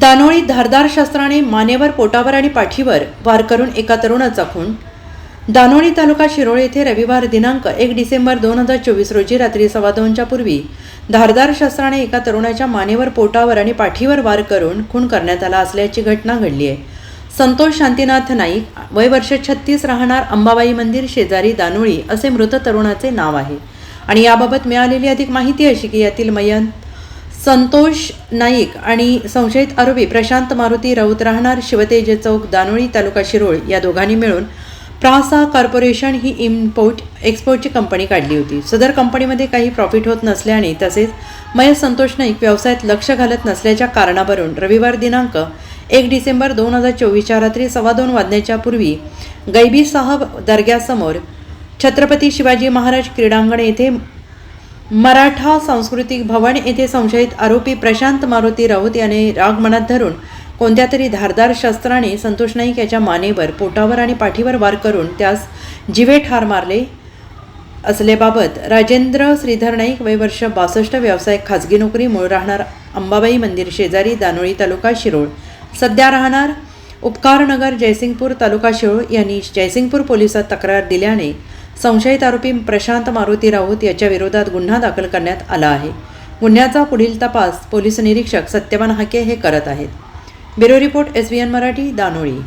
दानोळी धारदार शस्त्राने मानेवर पोटावर आणि पाठीवर वार करून एका तरुणाचा खून. दानोळी तालुका शिरोळ येथे रविवार दिनांक एक डिसेंबर दोन हजार चोवीस रोजी रात्री सव्वा दोनच्या पूर्वी धारदार शस्त्राने एका तरुणाच्या मानेवर पोटावर आणि पाठीवर वार करून खून करण्यात आला असल्याची घटना घडली आहे. संतोष शांतीनाथ नाईक वय वर्ष छत्तीस राहणार अंबाबाई मंदिर शेजारी दानोळी असे मृत तरुणाचे नाव आहे. आणि याबाबत मिळालेली अधिक माहिती अशी की यातील मयंत संतोष नाईक आणि संशयित आरोपी प्रशांत मारुती राऊत राहणार शिवतेज चौक दानोळी तालुका शिरोळ या दोघांनी मिळून प्रासा कॉर्पोरेशन ही इम्पोर्ट एक्सपोर्टची कंपनी काढली होती. सदर कंपनीमध्ये काही प्रॉफिट होत नसल्याने तसेच मय संतोष नाईक व्यवसायात लक्ष घालत नसल्याच्या कारणावरून रविवार दिनांक एक डिसेंबर दोन हजार चोवीसच्या रात्री सव्वा दोन वाजण्याच्या पूर्वी गैबी साहब दर्ग्यासमोर छत्रपती शिवाजी महाराज क्रीडांगण येथे मराठा सांस्कृतिक भवन येथे संशयित आरोपी प्रशांत मारुती राऊत याने राग मनात धरून कोणत्या तरी धारदार शस्त्राने संतोष नाईक याच्या मानेवर पोटावर आणि पाठीवर वार करून त्यास जिवे ठार मारले असल्याबाबत राजेंद्र श्रीधर नाईक वय वर्ष बासष्ट व्यावसायिक खाजगी नोकरी मूळ राहणार अंबाबाई मंदिर शेजारी दानोळी तालुका शिरोळ. सध्या राहणार उपकारनगर जयसिंगपूर तालुका शिरोळ यांनी जयसिंगपूर पोलिसात तक्रार दिल्याने संशयित आरोपी प्रशांत मारुती राऊत याच्या विरोधात गुन्हा दाखल करण्यात आला आहे. गुन्ह्याचा पुढील तपास पोलीस निरीक्षक सत्यवान हाके हे करत आहेत. Bureau report S B N Marathi Danoli.